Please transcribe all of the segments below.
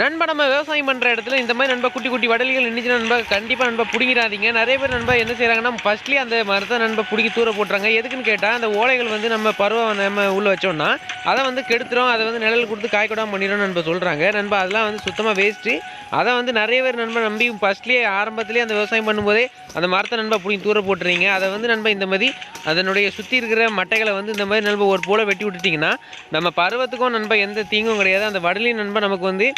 நண்பா நம்ம விவசாயம் பண்ணுற இடத்துல இந்த மாதிரி நண்பா குட்டி குட்டி வடலிகள் நின்றுச்சு நண்பா கண்டிப்பாக நண்பா பிடிங்கிறாதீங்க நிறைய பேர் நண்பா என்ன செய்கிறாங்கன்னா ஃபஸ்ட்லி அந்த மரத்தை நண்பா பிடிக்கி தூர போட்டுறாங்க. எதுக்குன்னு கேட்டால் அந்த ஓலைகள் வந்து நம்ம பருவம் நம்ம உள்ளே வச்சோம்னா அதை வந்து கெடுத்துரும் அதை வந்து நிழல் கொடுத்து காய்க்கூடாம பண்ணிடும் நண்பா சொல்கிறாங்க நண்பா அதெல்லாம் வந்து சுத்தமாக வேஸ்ட்டு அதை வந்து நிறைய பேர் நண்பா நம்பி ஃபஸ்ட்லேயே ஆரம்பத்திலேயே அந்த விவசாயம் பண்ணும்போதே அந்த மரத்தை நண்பா பிடிங்கி தூர போட்டுறீங்க. அதை வந்து நண்பா இந்த மாதிரி அதனுடைய சுற்றி இருக்கிற மட்டைகளை வந்து இந்த மாதிரி நண்பா ஒரு போல வெட்டி விட்டுட்டிங்கன்னா நம்ம பருவத்துக்கும் நண்பா எந்த தீங்கும் கிடையாது. அந்த வடலையும் நண்பா நமக்கு வந்து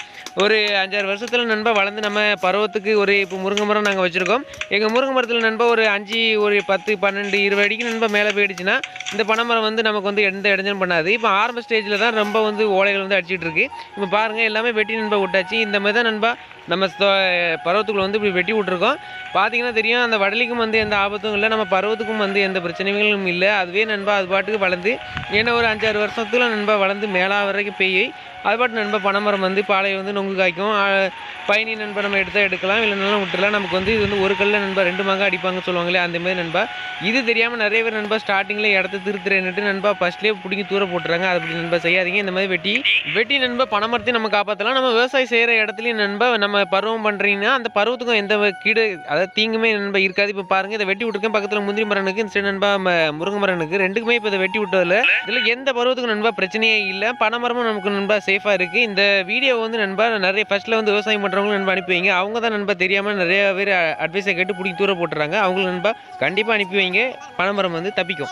ஒரு அஞ்சாறு வருஷத்தில் நண்பா வளர்ந்து நம்ம பருவத்துக்கு ஒரு இப்போ முருங்கை மரம் நாங்கள் வச்சுருக்கோம். எங்கள் முருங்கை மரத்தில் நண்பா ஒரு அஞ்சு ஒரு பத்து பன்னெண்டு இருபது அடிக்கு நண்பா மேலே போயிடுச்சுன்னா இந்த பனைமரம் வந்து நமக்கு வந்து எந்த இடைஞ்சலும் பண்ணாது. இப்போ ஆரம்ப ஸ்டேஜில் தான் ரொம்ப வந்து ஓலைகள் வந்து அடிச்சிட்டு இருக்கு. இப்போ பாருங்கள் எல்லாமே வெட்டி நண்பா விட்டாச்சு. இந்த மாதிரி தான் நண்பா நம்ம பருவத்துக்குள்ளே பருவத்துக்குள்ள வந்து இப்படி வெட்டி விட்ருக்கோம் பார்த்தீங்கன்னா தெரியும் அந்த வடலிக்கும் வந்து எந்த ஆபத்தும் இல்லை. நம்ம பருவத்துக்கும் வந்து எந்த பிரச்சனைகளும் இல்லை. அதுவே நண்பா அது பாட்டுக்கு வளர்ந்து ஏன்னா ஒரு அஞ்சாறு வருஷத்துல நண்பா வளர்ந்து மேலா வரைக்கும் பெய்யை அது பாட்டு நண்பா பனைமரம் வந்து பாலையை வந்து நொங்கு காய்க்கும். பயணி நண்பா நம்ம எடுத்தால் எடுக்கலாம். இல்லைனாலும் விட்டுலாம் நமக்கு வந்து இது வந்து ஒரு கல்ல நண்பா ரெண்டு மாங்காய் அடிப்பாங்கன்னு சொல்லுவாங்களே அந்த மாதிரி நண்பா. இது தெரியாமல் நிறைய பேர் நண்பா ஸ்டார்டிங்கில் இடத்த திருத்துறேன்னுட்டு நண்பா ஃபஸ்ட்லேயே பிடிங்கி தூர போட்டுறாங்க. அதை அப்படி நண்பா செய்யாதீங்க. இந்த மாதிரி வெட்டி வெட்டி நண்பா பனைமரத்தையும் நம்ம காப்பாற்றலாம் நம்ம விவசாயம் செய்கிற இடத்துலையும் நண்பா நம்ம பருவம் பண்ணுறீங்கன்னா அந்த பருவத்துக்கும் எந்த கீடு அதாவது தீங்குமே நண்பா இருக்காது. இப்போ பாருங்கள் இதை வெட்டி விட்டுருக்கேன். பக்கத்தில் முந்திரி மரனுக்கு இந்த நண்பா ம- முருங்கை மரனுக்கு ரெண்டுக்குமே இப்போ இதை வெட்டி விட்டதில்ல. இதில் எந்த பருவத்துக்கும் நண்பா பிரச்சனையே இல்லை. பனைமரமும் நமக்கு நண்பா சேஃபாக இருக்குது இந்த வீடியோ வந்து நண்பா நிறைய ஃபர்ஸ்ட்டில் வந்து விவசாயம் பண்ணுறவங்களும் நண்பா அனுப்பி வைங்க அவங்க தான் நண்பா தெரியாமல் நிறைய பேர் அட்வைஸை கேட்டு பிடிக்க தூர போட்டுறாங்க. அவங்களும் நண்பா கண்டிப்பாக அனுப்பி வைங்க. பனைமரம் வந்து தப்பிக்கும்.